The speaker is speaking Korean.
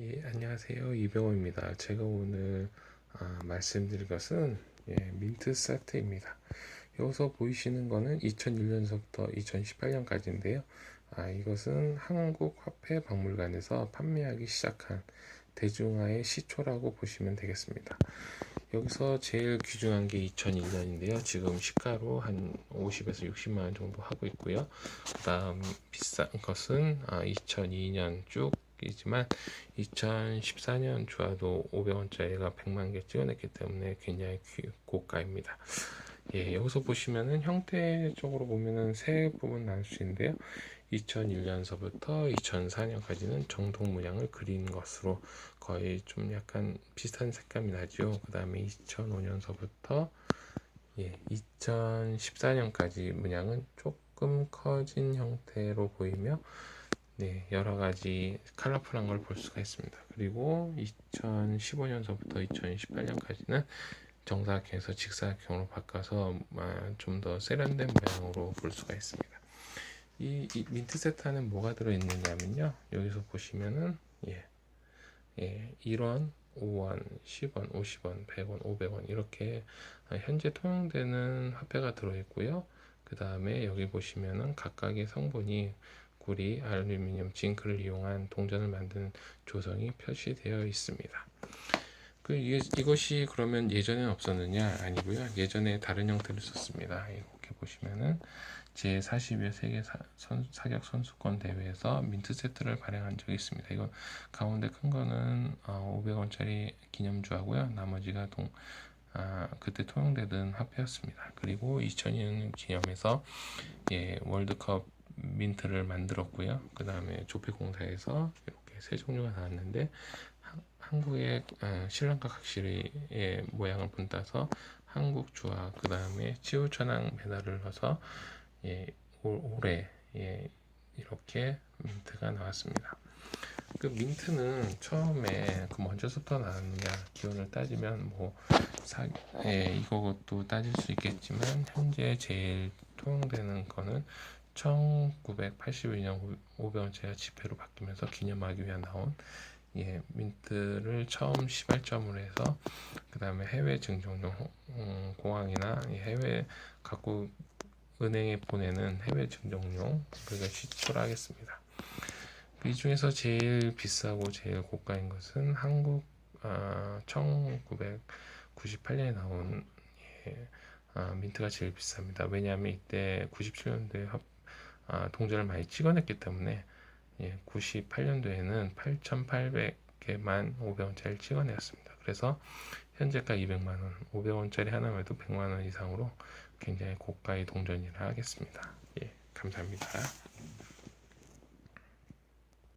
예, 안녕하세요. 이병호입니다. 제가 오늘 아, 말씀드릴 것은 예, 민트 세트입니다. 여기서 보이시는 거는 2001년서부터 2018년까지인데요. 아, 이것은 한국화폐박물관에서 판매하기 시작한 대중화의 시초라고 보시면 되겠습니다. 여기서 제일 귀중한 게 2001년인데요. 지금 시가로 한 50에서 60만 원 정도 하고 있고요. 그 다음 비싼 것은 아, 2002년 쭉 이지만 2014년 주화도 500원짜리가 100만 개 찍어냈기 때문에 굉장히 귀- 고가입니다. 예, 여기서 보시면은 형태적으로 보면은 세 부분 나눌 수 있는데요. 2001년서부터 2004년까지는 정통 문양을 그린 것으로 거의 좀 약간 비슷한 색감이 나죠. 그 다음에 2005년서부터 예, 2014년까지 문양은 조금 커진 형태로 보이며 네, 여러 가지 컬러풀한 걸 볼 수가 있습니다. 그리고 2015년서부터 2018년까지는 정사각형에서 직사각형으로 바꿔서 아, 좀더 세련된 모양으로 볼 수가 있습니다. 이, 이 민트 세트에는 뭐가 들어있느냐면요. 여기서 보시면은 예, 예, 1원, 5원, 10원, 50원, 100원, 500원 이렇게 아, 현재 통용되는 화폐가 들어있고요. 그 다음에 여기 보시면은 각각의 성분이 구리, 알루미늄, 징크를 이용한 동전을 만드는 조성이 표시되어 있습니다. 그 이게, 이것이 그러면 예전에는 없었느냐? 아니고요. 예전에 다른 형태를 썼습니다. 이렇게 보시면은 제 40여 세계 사, 선, 사격 선수권 대회에서 민트 세트를 발행한 적이 있습니다. 이건 가운데 큰 거는 어, 500원짜리 기념주하고요. 나머지가 동, 아, 그때 통용되던 화폐였습니다. 그리고 2002년 기념해서 예, 월드컵 민트를 만들었고요. 그 다음에 조폐공사에서 이렇게 세 종류가 나왔는데 한- 한국의 어, 신랑과 각시의 모양을 본따서 한국 주화 그 다음에 치우천왕 메달을 넣어서 예, 올, 올해 예, 이렇게 민트가 나왔습니다. 그 민트는 처음에 그 먼저부터 나왔느냐 기원을 따지면 뭐 사, 예, 이것도 따질 수 있겠지만 현재 제일 통용되는 거는 1982년 500원짜리 지폐로 바뀌면서 기념하기 위해 나온 예, 민트를 처음 시발점으로 해서 그 다음에 해외 증정용 음, 공항이나 이 해외 갖고 은행에 보내는 해외 증정용 그걸 시초를 하겠습니다. 이 중에서 제일 비싸고 제일 고가인 것은 한국 아, 1998년에 나온 예, 아, 민트가 제일 비쌉니다. 왜냐하면 이때 97년도에 합, 아, 동전을 많이 찍어냈기 때문에 예, 98년도에는 8,800개만 500원짜리 찍어내었습니다. 그래서 현재가 200만 원, 500원짜리 하나만 해도 100만 원 이상으로 굉장히 고가의 동전이라 하겠습니다. 예, 감사합니다.